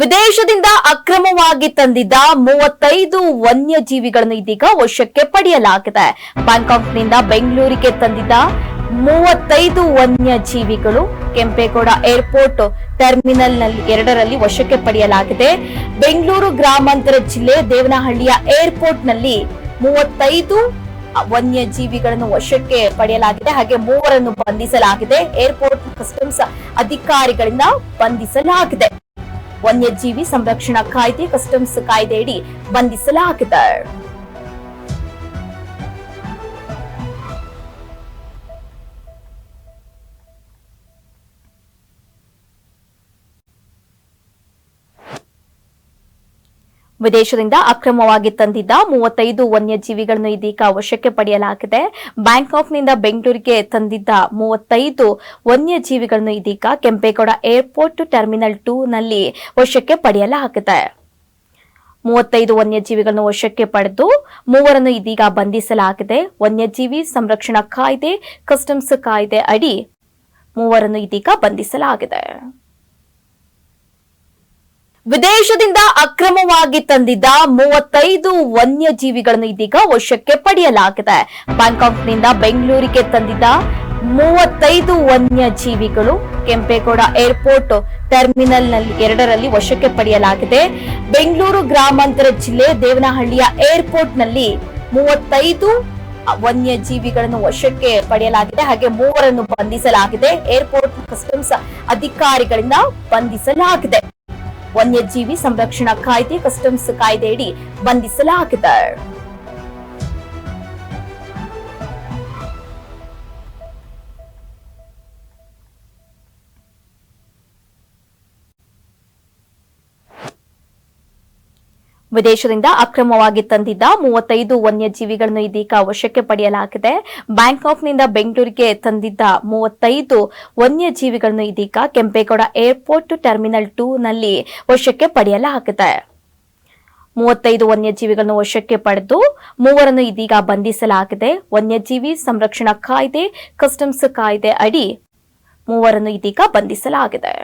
ವಿದೇಶದಿಂದ ಅಕ್ರಮವಾಗಿ ತಂದಿದ್ದ ಮೂವತ್ತೈದು ವನ್ಯಜೀವಿಗಳನ್ನು ಇದೀಗ ವಶಕ್ಕೆ ಪಡೆಯಲಾಗಿದೆ. ಬ್ಯಾಂಕಾಕ್ನಿಂದ ಬೆಂಗಳೂರಿಗೆ ತಂದಿದ್ದ ಮೂವತ್ತೈದು ವನ್ಯಜೀವಿಗಳು ಕೆಂಪೇಗೌಡ ಏರ್ಪೋರ್ಟ್ ಟರ್ಮಿನಲ್ನಲ್ಲಿ ಎರಡರಲ್ಲಿ ವಶಕ್ಕೆ ಪಡೆಯಲಾಗಿದೆ. ಬೆಂಗಳೂರು ಗ್ರಾಮಾಂತರ ಜಿಲ್ಲೆ ದೇವನಹಳ್ಳಿಯ ಏರ್ಪೋರ್ಟ್ನಲ್ಲಿ ಮೂವತ್ತೈದು ವನ್ಯಜೀವಿಗಳನ್ನು ವಶಕ್ಕೆ ಪಡೆಯಲಾಗಿದೆ. ಹಾಗೆ ಮೂವರನ್ನು ಬಂಧಿಸಲಾಗಿದೆ. ಏರ್ಪೋರ್ಟ್ ಕಸ್ಟಮ್ಸ್ ಅಧಿಕಾರಿಗಳಿಂದ ಬಂಧಿಸಲಾಗಿದೆ. ವನ್ಯಜೀವಿ ಸಂರಕ್ಷಣಾ ಕಾಯ್ದೆ ಕಸ್ಟಮ್ಸ್ ಕಾಯ್ದೆಯಡಿ ಬಂಧಿಸಲಾಗಿದೆ. ವಿದೇಶದಿಂದ ಅಕ್ರಮವಾಗಿ ತಂದಿದ್ದ ಮೂವತ್ತೈದು ವನ್ಯಜೀವಿಗಳನ್ನು ಇದೀಗ ವಶಕ್ಕೆ ಪಡೆಯಲಾಗಿದೆ. ಬ್ಯಾಂಕಾಕ್ನಿಂದ ಬೆಂಗಳೂರಿಗೆ ತಂದಿದ್ದ ಮೂವತ್ತೈದು ವನ್ಯಜೀವಿಗಳನ್ನು ಇದೀಗ ಕೆಂಪೇಗೌಡ ಏರ್ಪೋರ್ಟ್ ಟರ್ಮಿನಲ್ ಟೂ ನಲ್ಲಿ ವಶಕ್ಕೆ ಪಡೆಯಲಾಗಿದೆ. ಮೂವತ್ತೈದು ವನ್ಯಜೀವಿಗಳನ್ನು ವಶಕ್ಕೆ ಪಡೆದು ಮೂವರನ್ನು ಇದೀಗ ಬಂಧಿಸಲಾಗಿದೆ. ವನ್ಯಜೀವಿ ಸಂರಕ್ಷಣಾ ಕಾಯ್ದೆ, ಕಸ್ಟಮ್ಸ್ ಕಾಯ್ದೆ ಅಡಿ ಮೂವರನ್ನು ಇದೀಗ ಬಂಧಿಸಲಾಗಿದೆ. ವಿದೇಶದಿಂದ ಅಕ್ರಮವಾಗಿ ತಂದಿದ್ದ ಮೂವತ್ತೈದು ವನ್ಯಜೀವಿಗಳನ್ನು ಇದೀಗ ವಶಕ್ಕೆ ಪಡೆಯಲಾಗಿದೆ. ಬ್ಯಾಂಕಾಕ್ನಿಂದ ಬೆಂಗಳೂರಿಗೆ ತಂದಿದ್ದ ಮೂವತ್ತೈದು ವನ್ಯಜೀವಿಗಳು ಕೆಂಪೇಗೌಡ ಏರ್ಪೋರ್ಟ್ ಟರ್ಮಿನಲ್ನಲ್ಲಿ ಎರಡರಲ್ಲಿ ವಶಕ್ಕೆ ಪಡೆಯಲಾಗಿದೆ. ಬೆಂಗಳೂರು ಗ್ರಾಮಾಂತರ ಜಿಲ್ಲೆ ದೇವನಹಳ್ಳಿಯ ಏರ್ಪೋರ್ಟ್ನಲ್ಲಿ ಮೂವತ್ತೈದು ವನ್ಯಜೀವಿಗಳನ್ನು ವಶಕ್ಕೆ ಪಡೆಯಲಾಗಿದೆ. ಹಾಗೆ ಮೂವರನ್ನು ಬಂಧಿಸಲಾಗಿದೆ. ಏರ್ಪೋರ್ಟ್ ಕಸ್ಟಮ್ಸ್ ಅಧಿಕಾರಿಗಳಿಂದ ಬಂಧಿಸಲಾಗಿದೆ. ವನ್ಯಜೀವಿ ಸಂರಕ್ಷಣಾ ಕಾಯ್ದೆ ಕಸ್ಟಮ್ಸ್ ಕಾಯ್ದೆಯಡಿ ಬಂಧಿಸಲಾಗಿದೆ. ವಿದೇಶದಿಂದ ಅಕ್ರಮವಾಗಿ ತಂದಿದ್ದ ಮೂವತ್ತೈದು ವನ್ಯಜೀವಿಗಳನ್ನು ಇದೀಗ ವಶಕ್ಕೆ ಪಡೆಯಲಾಗಿದೆ. ಬ್ಯಾಂಕಾಕ್ನಿಂದ ಬೆಂಗಳೂರಿಗೆ ತಂದಿದ್ದ ಮೂವತ್ತೈದು ವನ್ಯಜೀವಿಗಳನ್ನು ಇದೀಗ ಕೆಂಪೇಗೌಡ ಏರ್ಪೋರ್ಟ್ ಟರ್ಮಿನಲ್ ಟೂ ನಲ್ಲಿ ವಶಕ್ಕೆ ಪಡೆಯಲಾಗಿದೆ. ಮೂವತ್ತೈದು ವನ್ಯಜೀವಿಗಳನ್ನು ವಶಕ್ಕೆ ಪಡೆದು ಮೂವರನ್ನು ಇದೀಗ ಬಂಧಿಸಲಾಗಿದೆ. ವನ್ಯಜೀವಿ ಸಂರಕ್ಷಣಾ ಕಾಯ್ದೆ, ಕಸ್ಟಮ್ಸ್ ಕಾಯ್ದೆ ಅಡಿ ಮೂವರನ್ನು ಇದೀಗ ಬಂಧಿಸಲಾಗಿದೆ.